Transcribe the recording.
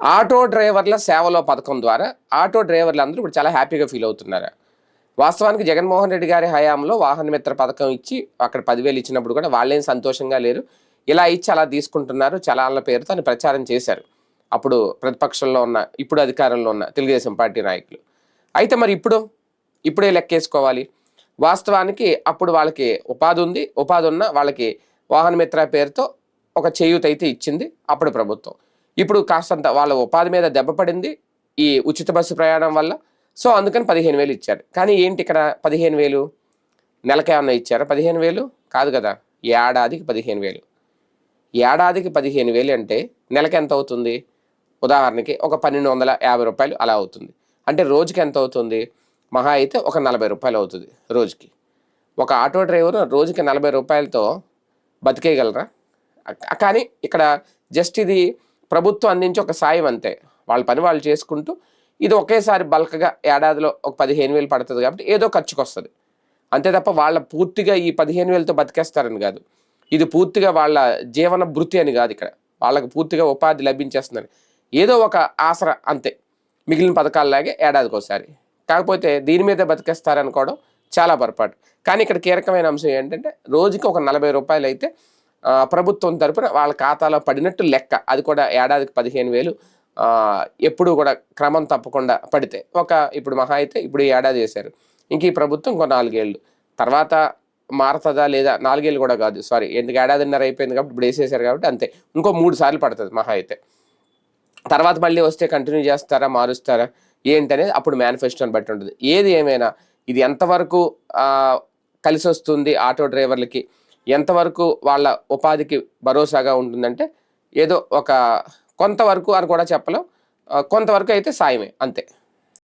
Auto డ్రైవర్ల సేవలో పథకం ద్వారా ఆటో డ్రైవర్లు అందరూ ఇప్పుడు చాలా హ్యాపీగా ఫీల్ అవుతున్నారు. వాస్తవానికి జగన్మోహన్ రెడ్డి గారి హయాంలో వాహన మిత్ర పథకం ఇచ్చి అక్కడ పదివేలు ఇచ్చినప్పుడు కూడా వాళ్ళేం సంతోషంగా లేరు. ఇలా ఇచ్చి అలా తీసుకుంటున్నారు. చలాల పేరుతో అని ప్రచారం చేశారు. అప్పుడు ప్రతిపక్షంలో ఉన్న ఇప్పుడు అధికారంలో ఉన్న తెలుగుదేశం పార్టీ నాయకులు. అయితే మరి ఇప్పుడు? ఇప్పుడే లెక్కేసుకోవాలి. వాస్తవానికి అప్పుడు వాళ్ళకి ఉపాధి ఉంది. ఉపాధి ఉన్న వాళ్ళకి వాహన మిత్ర పేరుతో ఒక చేయూత అయితే ఇచ్చింది అప్పుడు ప్రభుత్వం. ఇప్పుడు కాస్తంత వాళ్ళ ఉపాధి మీద దెబ్బ పడింది ఈ ఉచిత బస్సు ప్రయాణం వల్ల. సో అందుకని పదిహేను వేలు ఇచ్చారు. కానీ ఏంటి ఇక్కడ పదిహేను వేలు? నెలకేమన్నా ఇచ్చారా పదిహేను వేలు? కాదు కదా. ఏడాదికి పదిహేను వేలు. ఏడాదికి పదిహేను వేలు అంటే నెలకి ఎంత అవుతుంది? ఉదాహరణకి ఒక పన్నెండు వందల యాభై రూపాయలు అలా అవుతుంది. అంటే రోజుకి ఎంత అవుతుంది? మహా అయితే ఒక నలభై రూపాయలు అవుతుంది రోజుకి. ఒక ఆటో డ్రైవర్ రోజుకి నలభై రూపాయలతో బతికేయగలరా? కానీ ఇక్కడ జస్ట్ ఇది ప్రభుత్వం అందించే ఒక సాయం అంతే. వాళ్ళ పని వాళ్ళు చేసుకుంటూ ఇది ఒకేసారి బల్క్గా ఏడాదిలో ఒక పదిహేను వేలు పడుతుంది కాబట్టి ఏదో ఖర్చుకు వస్తుంది అంతే తప్ప వాళ్ళ పూర్తిగా ఈ పదిహేను వేలతో బతికేస్తారని కాదు. ఇది పూర్తిగా వాళ్ళ జీవన భృతి అని కాదు ఇక్కడ. వాళ్ళకి పూర్తిగా ఉపాధి లభించేస్తుందని. ఏదో ఒక ఆసర అంతే. మిగిలిన పథకాలలాగే ఏడాదికి ఒకసారి కాకపోతే దీని మీదే బతికేస్తారనుకోవడం చాలా పొరపాటు. కానీ ఇక్కడ కీలకమైన అంశం ఏంటంటే రోజుకి ఒక నలభై రూపాయలు అయితే ప్రభుత్వం తరపున వాళ్ళ ఖాతాలో పడినట్టు లెక్క. అది కూడా ఏడాదికి పదిహేను వేలు. ఎప్పుడు కూడా క్రమం తప్పకుండా పడితే. ఒక ఇప్పుడు మహా అయితే ఇప్పుడు ఈ ఏడాది వేశారు. ఇంక ఈ ప్రభుత్వం ఇంకో నాలుగేళ్ళు. తర్వాత మారుతుందా లేదా? నాలుగేళ్ళు కూడా కాదు. సారీ ఎందుకు ఏడాదిన్నర అయిపోయింది కాబట్టి ఇప్పుడు వేసేసారు కాబట్టి అంతే. ఇంకో మూడు సార్లు పడుతుంది మహా అయితే. తర్వాత మళ్ళీ వస్తే కంటిన్యూ చేస్తారా? మారుస్తారా? ఏంటనేది అప్పుడు మేనిఫెస్టోని బట్టి ఉంటుంది. ఏది ఏమైనా ఇది ఎంతవరకు కలిసి వస్తుంది ఆటో డ్రైవర్లకి? ఎంతవరకు వాళ్ళ ఉపాధికి భరోసాగా ఉంటుందంటే ఏదో ఒక కొంతవరకు అని కూడా చెప్పలేం. కొంతవరకు అయితే సాయమే అంతే.